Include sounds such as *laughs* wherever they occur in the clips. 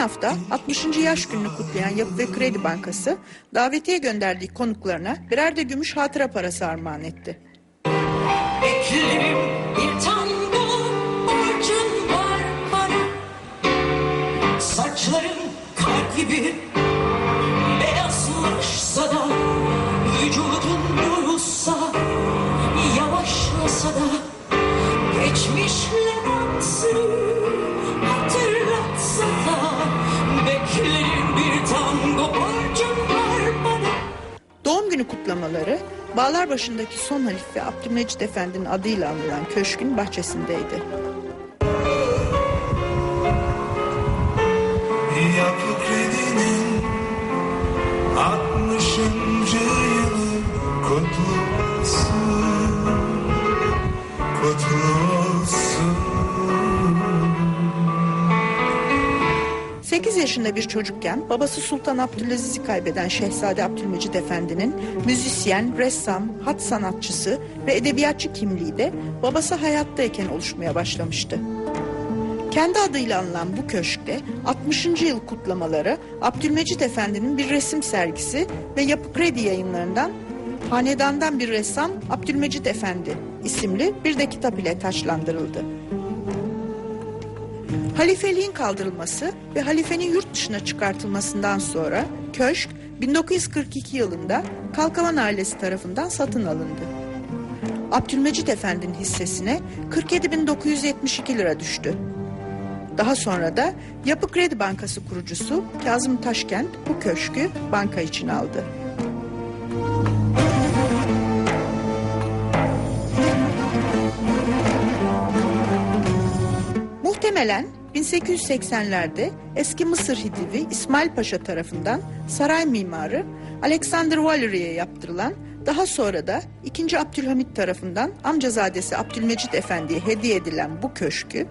hafta 60. yaş gününü kutlayan Yapı ve Kredi Bankası davetiye gönderdiği konuklarına birer de gümüş hatıra parası armağan etti. Beyazlaşsa da Vücudun durulsa yavaşlasa da günü kutlamaları Bağlarbaşı'ndaki son halife Abdülmecit Efendi'nin adıyla anılan köşkün bahçesindeydi. Yaşında bir çocukken babası Sultan Abdülaziz'i kaybeden Şehzade Abdülmecit Efendi'nin müzisyen, ressam, hat sanatçısı ve edebiyatçı kimliği de babası hayattayken oluşmaya başlamıştı. Kendi adıyla anılan bu köşkte 60. yıl kutlamaları Abdülmecit Efendi'nin bir resim sergisi ve Yapı Kredi yayınlarından Hanedandan bir ressam Abdülmecit Efendi isimli bir de kitap ile taçlandırıldı. Halifeliğin kaldırılması ve halifenin yurt dışına çıkartılmasından sonra köşk 1942 yılında Kalkavan ailesi tarafından satın alındı. Abdülmecit Efendi'nin hissesine 47.972 lira düştü. Daha sonra da Yapı Kredi Bankası kurucusu Kazım Taşkent bu köşkü banka için aldı. Muhtemelen 1880'lerde eski Mısır Hidivi İsmail Paşa tarafından saray mimarı Alexander Valerie'ye yaptırılan daha sonra da 2. Abdülhamit tarafından amcazadesi Abdülmecit Efendi'ye hediye edilen bu köşkü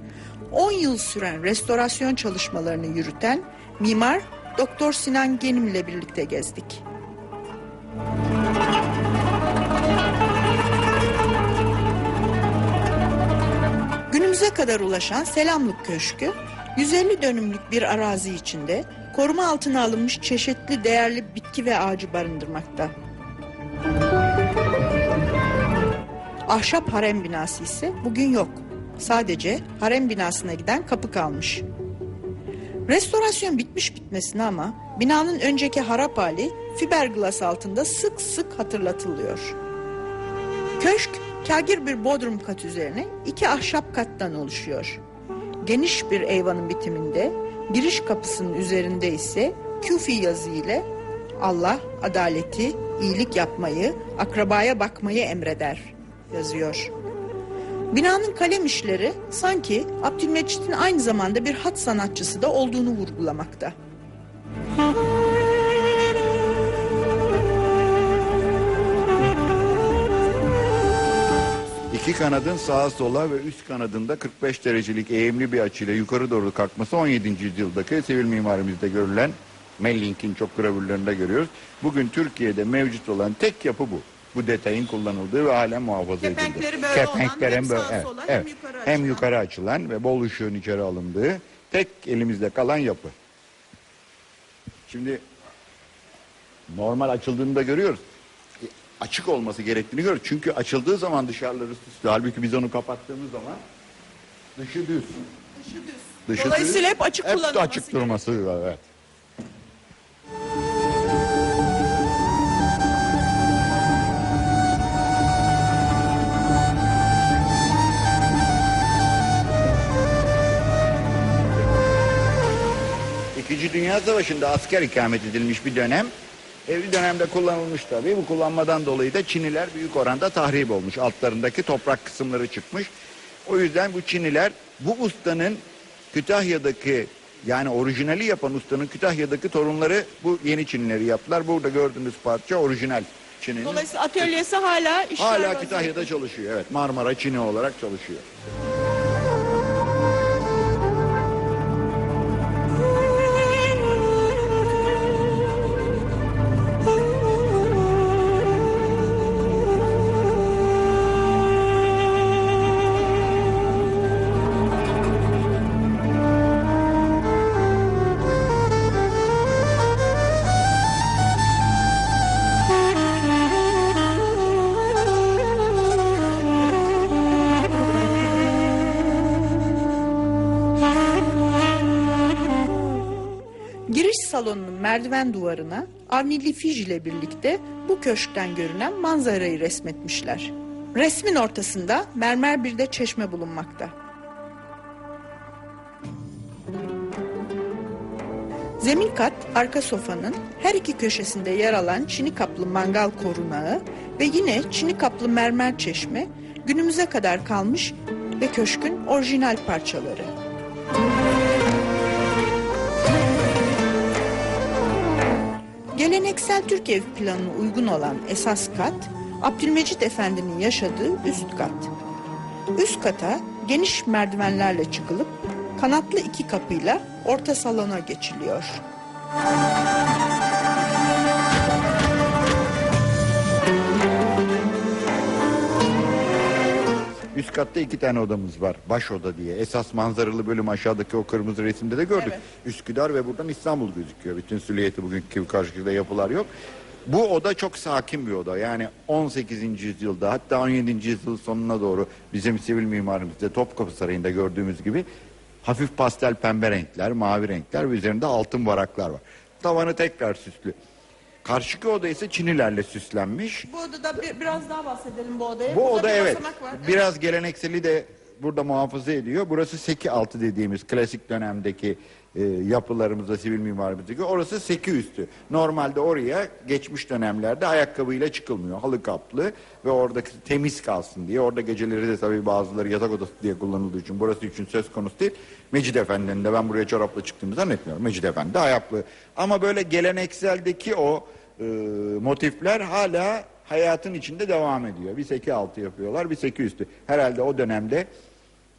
10 yıl süren restorasyon çalışmalarını yürüten mimar Doktor Sinan Genim ile birlikte gezdik. Günümüze kadar ulaşan Selamlık Köşkü 150 dönümlük bir arazi içinde koruma altına alınmış çeşitli değerli bitki ve ağacı barındırmakta. Ahşap harem binası ise bugün yok. Sadece harem binasına giden kapı kalmış. Restorasyon bitmiş bitmesine ama binanın önceki harap hali fiberglass altında sık sık hatırlatılıyor. Köşk kagir bir bodrum kat üzerine iki ahşap kattan oluşuyor. Geniş bir eyvanın bitiminde giriş kapısının üzerinde ise küfi yazı ile Allah adaleti, iyilik yapmayı, akrabaya bakmayı emreder yazıyor. Binanın kalem işleri sanki Abdülmecit'in aynı zamanda bir hat sanatçısı da olduğunu vurgulamakta. İki kanadın sağa sola ve üst kanadında 45 derecelik eğimli bir açıyla yukarı doğru kalkması 17. yüzyıldaki sivil mimarimizde görülen Mellink'in çok gravürlerinde görüyoruz. Bugün Türkiye'de mevcut olan tek yapı bu. Bu detayın kullanıldığı ve halen muhafaza edildi. Kepenkleri böyle olan, hem sağa evet, sola, hem evet. yukarı hem açılan. yukarı açılan ve bol ışığın içeri alındığı tek elimizde kalan yapı. Şimdi normal açıldığında görüyoruz. Açık olması gerektiğini görüyoruz. Çünkü açıldığı zaman dışarıları süslü. Halbuki biz onu kapattığımız zaman dışı düz. Dışı Dolayısıyla hep açık hep kullanılması açık durması var. Evet. İkinci Dünya Savaşı'nda asker ikamet edilmiş bir dönem. Evli dönemde kullanılmış tabii. Bu kullanmadan dolayı da Çiniler büyük oranda tahrip olmuş. Altlarındaki toprak kısımları çıkmış. O yüzden bu Çiniler bu ustanın Kütahya'daki yani orijinali yapan ustanın Kütahya'daki torunları bu yeni Çinileri yaptılar. Burada gördüğünüz parça orijinal Çin'in. Dolayısıyla atölyesi hala işler Hala. Kütahya'da çalışıyor. Evet Marmara Çini olarak çalışıyor. Merdiven duvarına Avni Lifij ile birlikte bu köşkten görünen manzarayı resmetmişler. Resmin ortasında mermer bir de çeşme bulunmakta. Zemin kat arka sofanın her iki köşesinde yer alan çini kaplı mangal korunağı ve yine çini kaplı mermer çeşme günümüze kadar kalmış ve köşkün orijinal parçaları. Geleneksel Türk ev planına uygun olan esas kat, Abdülmecit Efendi'nin yaşadığı üst kat. Üst kata geniş merdivenlerle çıkılıp kanatlı iki kapıyla orta salona geçiliyor. Üst katta iki tane odamız var. Baş oda diye. Esas manzaralı bölüm aşağıdaki o kırmızı resimde de gördük. Evet. Üsküdar ve buradan İstanbul gözüküyor. Bütün süliyeti bugünkü gibi karşıda yapılar yok. Bu oda çok sakin bir oda. Yani 18. yüzyılda hatta 17. yüzyıl sonuna doğru bizim sivil mimarimizde Topkapı Sarayı'nda gördüğümüz gibi hafif pastel pembe renkler, mavi renkler ve üzerinde altın varaklar var. Tavanı tekrar süslü. Karşıki oda ise çinilerle süslenmiş. Bu odada biraz daha bahsedelim bu odaya. Bu oda evet biraz gelenekseli de burada muhafaza ediyor. Burası seki altı dediğimiz klasik dönemdeki e, yapılarımızda sivil mimarimizdeki orası seki üstü. Normalde oraya geçmiş dönemlerde ayakkabıyla çıkılmıyor. Halı kaplı ve oradaki temiz kalsın diye. Orada geceleri de tabii bazıları yatak odası diye kullanıldığı için burası için söz konusu değil. Mecid Efendi'nin de ben buraya çorapla çıktığımı zannetmiyorum. Mecid Efendi ayaklı. Ama böyle gelenekseldeki o e, motifler hala hayatın içinde devam ediyor. Bir seki altı yapıyorlar, bir seki üstü. Herhalde o dönemde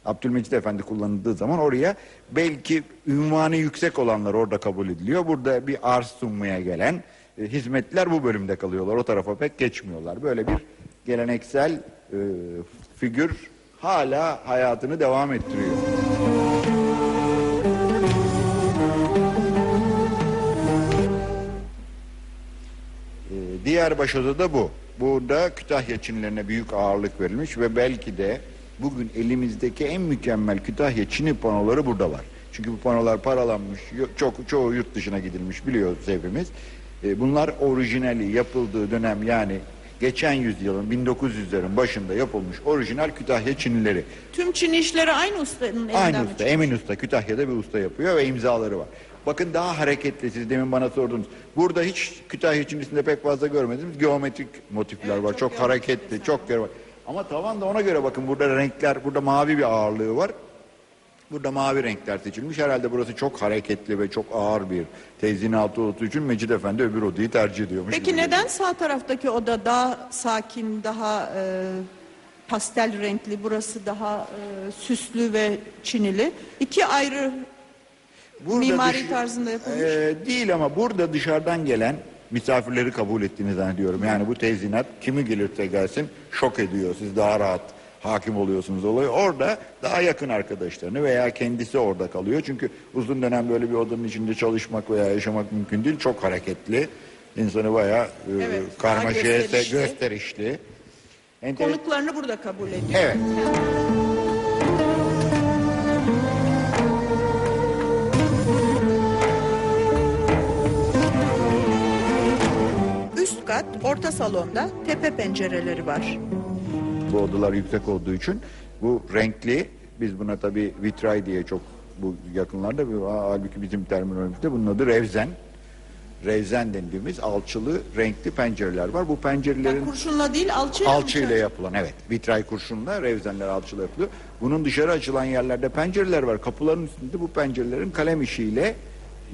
Abdülmecit Efendi kullanıldığı zaman oraya belki ünvanı yüksek olanlar orada kabul ediliyor. Burada bir arz sunmaya gelen e, hizmetler bu bölümde kalıyorlar. O tarafa pek geçmiyorlar. Böyle bir geleneksel e, figür hala hayatını devam ettiriyor. Ee, Diğer başoda da bu. Burada Kütahya Çinilerine büyük ağırlık verilmiş ve belki de bugün elimizdeki en mükemmel Kütahya Çini panoları burada var. Çünkü bu panolar paralanmış, çok çoğu yurt dışına gidilmiş biliyoruz hepimiz. Ee, Bunlar orijinali yapıldığı dönem yani geçen yüzyılın 1900'lerin başında yapılmış orijinal Kütahya Çinileri. Tüm Çin işleri aynı ustanın elinden Aynı usta, çıkıyor? Emin Usta, Kütahya'da bir usta yapıyor ve imzaları var. Bakın daha hareketli, siz demin bana sordunuz. Burada hiç Kütahya Çinisi'nde pek fazla görmediğimiz geometrik motifler var. Çok, hareketli, çok yer var. Ama tavan da ona göre bakın burada renkler, burada mavi bir ağırlığı var. Burada mavi renkler seçilmiş. Herhalde burası çok hareketli ve çok ağır bir tezyinatı olduğu için Mecid Efendi öbür odayı tercih ediyormuş. Peki gibi neden sağ taraftaki oda daha sakin, daha e, pastel renkli, burası daha e, süslü ve çinili? İki ayrı Burada mimari tarzında yapılmış. Ee, değil ama burada dışarıdan gelen misafirleri kabul ettiğini zannediyorum. Yani bu tezyinat kimi gelirse gelsin şok ediyor. Siz daha rahat hakim oluyorsunuz olayı. Orada daha yakın arkadaşlarını veya kendisi orada kalıyor. Çünkü uzun dönem böyle bir odanın içinde çalışmak veya yaşamak mümkün değil. Çok hareketli. İnsanı bayağı e, Evet, daha karmaşaya gösterişli. gösterişli. Enter- Konuklarını burada kabul ediyor. Evet. *laughs* Üst kat, orta salonda tepe pencereleri var. Bu odalar yüksek olduğu için bu renkli biz buna tabi vitray diye çok bu yakınlarda bir- halbuki bizim terminolojimizde bunun adı revzen. Revzen dediğimiz alçılı renkli pencereler var. Bu pencerelerin Kurşunla değil, alçıyla alçıyla yapılan evet vitray kurşunla revzenler alçıyla yapılıyor. Bunun dışarı açılan yerlerde pencereler var. Kapıların üstünde bu pencerelerin kalem işiyle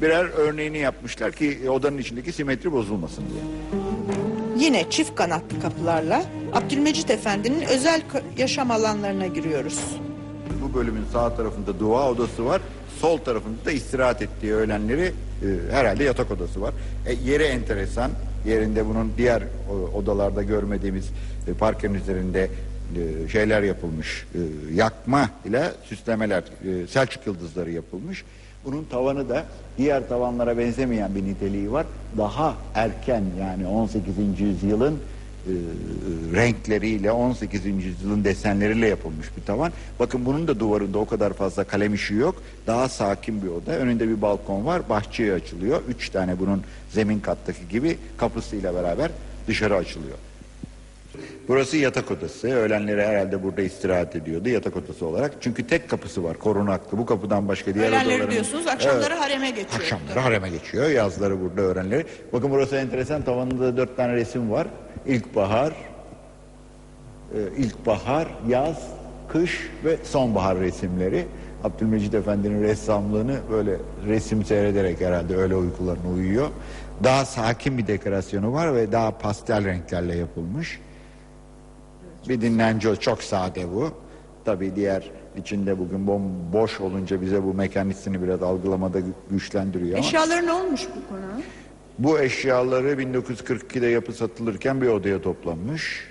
birer örneğini yapmışlar ki odanın içindeki simetri bozulmasın diye. Yine çift kanatlı kapılarla Abdülmecit Efendi'nin özel yaşam alanlarına giriyoruz. Bu bölümün sağ tarafında dua odası var. Sol tarafında da istirahat ettiği öğlenleri e, herhalde yatak odası var. E, yeri enteresan. Yerinde bunun diğer o, odalarda görmediğimiz e, parkenin üzerinde e, şeyler yapılmış. E, yakma ile süslemeler, e, Selçuk yıldızları yapılmış. Bunun tavanı da diğer tavanlara benzemeyen bir niteliği var. Daha erken yani 18. yüzyılın renkleriyle 18. yüzyılın desenleriyle yapılmış bir tavan. Bakın bunun da duvarında o kadar fazla kalem işi yok. Daha sakin bir oda. Önünde bir balkon var. Bahçeye açılıyor. Üç tane bunun zemin kattaki gibi kapısıyla beraber dışarı açılıyor. Burası yatak odası. Öğlenleri herhalde burada istirahat ediyordu yatak odası olarak. Çünkü tek kapısı var korunaklı. Bu kapıdan başka diğer Öğlenleri odaların- diyorsunuz, akşamları Evet. hareme geçiyor. Akşamları hareme geçiyor. Yazları burada öğrenleri. Bakın burası enteresan. Tavanında dört tane resim var. İlkbahar, e, ilkbahar, yaz, kış ve sonbahar resimleri. Abdülmecid Efendi'nin ressamlığını böyle resim seyrederek herhalde öyle uykularına uyuyor. Daha sakin bir dekorasyonu var ve daha pastel renklerle yapılmış. Bir dinlence çok sade bu. Tabii diğer içinde bugün bomboş olunca bize bu mekanizmini biraz algılamada gü- güçlendiriyor. Eşyaları ne olmuş bu konağın? Bu eşyaları 1942'de yapı satılırken bir odaya toplanmış.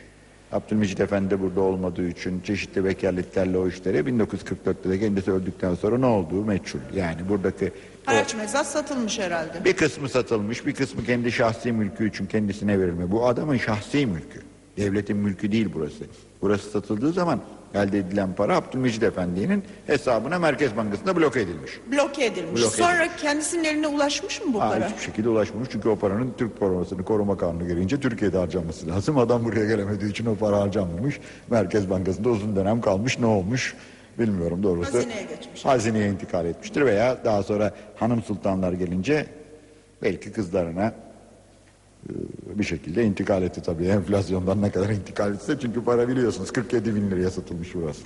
Abdülmecid Efendi de burada olmadığı için çeşitli vekaletlerle o işleri 1944'te de kendisi öldükten sonra ne olduğu meçhul. Yani buradaki Haraç mezat satılmış herhalde. bir kısmı satılmış, bir kısmı kendi şahsi mülkü için kendisine verilme. Bu adamın şahsi mülkü. Devletin mülkü değil burası. Burası satıldığı zaman elde edilen para Abdülmecid Efendi'nin hesabına Merkez Bankası'nda bloke edilmiş. Bloke edilmiş. Bloke Sonra kendisinin eline ulaşmış mı bu Aa, para? hiçbir şekilde ulaşmamış çünkü o paranın Türk korumasını koruma kanunu gereğince Türkiye'de harcanması lazım. Adam buraya gelemediği için o para harcanmamış. Merkez Bankası'nda uzun dönem kalmış. Ne olmuş bilmiyorum doğrusu. Hazineye geçmiş. Hazineye intikal etmiştir veya daha sonra hanım sultanlar gelince belki kızlarına bir şekilde intikal etti tabii. Enflasyondan ne kadar intikal etse çünkü para biliyorsunuz 47 bin liraya satılmış burası.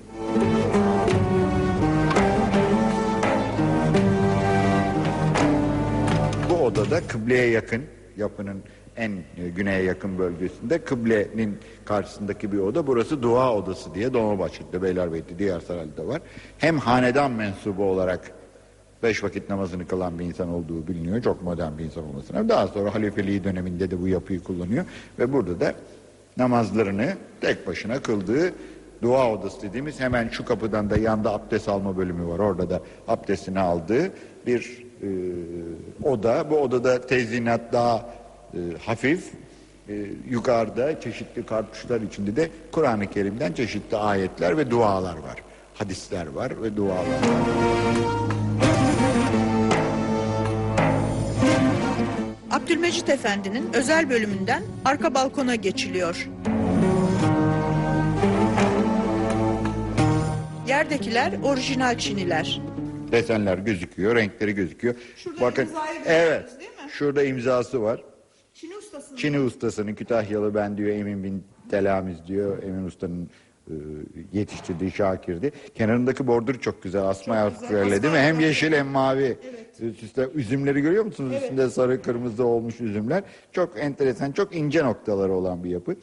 Bu odada kıbleye yakın yapının en e, güneye yakın bölgesinde kıblenin karşısındaki bir oda. Burası dua odası diye Dolmabahçe'de, Beylerbeyi'de, diğer sarayda var. Hem hanedan mensubu olarak beş vakit namazını kılan bir insan olduğu biliniyor. Çok modern bir insan olmasına. Daha sonra halifeliği döneminde de bu yapıyı kullanıyor. Ve burada da namazlarını tek başına kıldığı dua odası dediğimiz hemen şu kapıdan da yanda abdest alma bölümü var. Orada da abdestini aldığı bir e, oda. Bu odada tezyinat daha e, hafif. E, yukarıda çeşitli kartuşlar içinde de Kur'an-ı Kerim'den çeşitli ayetler ve dualar var. Hadisler var ve dualar var. Abdülmecit Efendi'nin özel bölümünden arka balkona geçiliyor. Yerdekiler orijinal çiniler. Desenler gözüküyor, renkleri gözüküyor. Şurada Bakın, imzayı evet, değil mi? şurada imzası var. Çini ustasının Çini ustasının Kütahyalı ben diyor Emin bin Telamiz diyor. Emin ustanın yetiştirdiği Şakir'di. Kenarındaki bordür çok güzel. Asma öyle değil mi? Hem yeşil hem mavi. Üst üste üzümleri görüyor musunuz? Üstünde sarı kırmızı olmuş üzümler. Çok enteresan, çok ince noktaları olan bir yapı.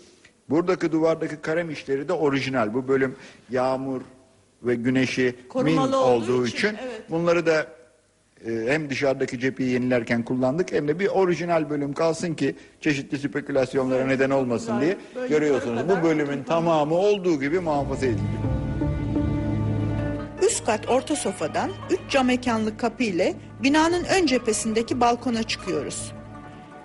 Buradaki duvardaki kalem işleri de orijinal. Bu bölüm yağmur ve güneşi min olduğu olduğu için, için, evet. bunları da e, hem dışarıdaki cepheyi yenilerken kullandık hem de bir orijinal bölüm kalsın ki çeşitli spekülasyonlara neden olmasın güzel. diye Böyle görüyorsunuz. Bu bölümün tamamı olduğu gibi muhafaza edildi. Üst kat orta sofadan üç cam mekanlı kapı ile binanın ön cephesindeki balkona çıkıyoruz.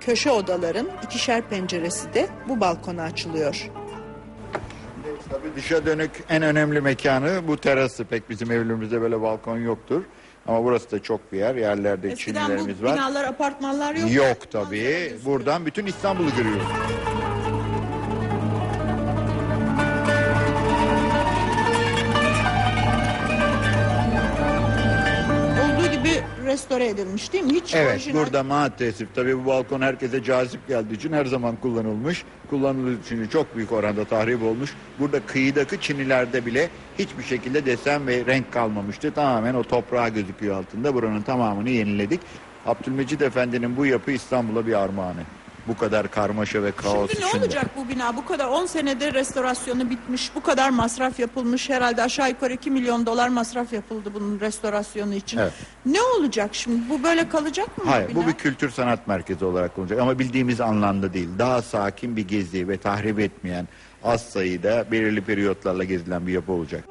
Köşe odaların ikişer penceresi de bu balkona açılıyor. Tabii dışa dönük en önemli mekanı bu terası. Pek bizim evlerimizde böyle balkon yoktur. Ama burası da çok bir yer. Yerlerde Eskiden bu çinilerimiz var. binalar, apartmanlar yok. Yok tabii. Buradan bütün İstanbul'u görüyoruz. Restore edilmiş değil mi? Hiç Evet orijinal. burada maalesef tabii bu balkon herkese cazip geldiği için her zaman kullanılmış. Kullanıldığı için çok büyük oranda tahrip olmuş. Burada kıyıdaki çinilerde bile hiçbir şekilde desen ve renk kalmamıştı. Tamamen o toprağa gözüküyor altında. Buranın tamamını yeniledik. Abdülmecid Efendi'nin bu yapı İstanbul'a bir armağanı. Bu kadar karmaşa ve kaos Şimdi ne içinde. olacak bu bina? Bu kadar 10 senede restorasyonu bitmiş. Bu kadar masraf yapılmış. Herhalde aşağı yukarı 2 milyon dolar masraf yapıldı bunun restorasyonu için. Evet. Ne olacak şimdi? Bu böyle kalacak mı Hayır bu bu bir kültür sanat merkezi olarak olacak ama bildiğimiz anlamda değil. Daha sakin bir gezi ve tahrip etmeyen az sayıda belirli periyotlarla gezilen bir yapı olacak.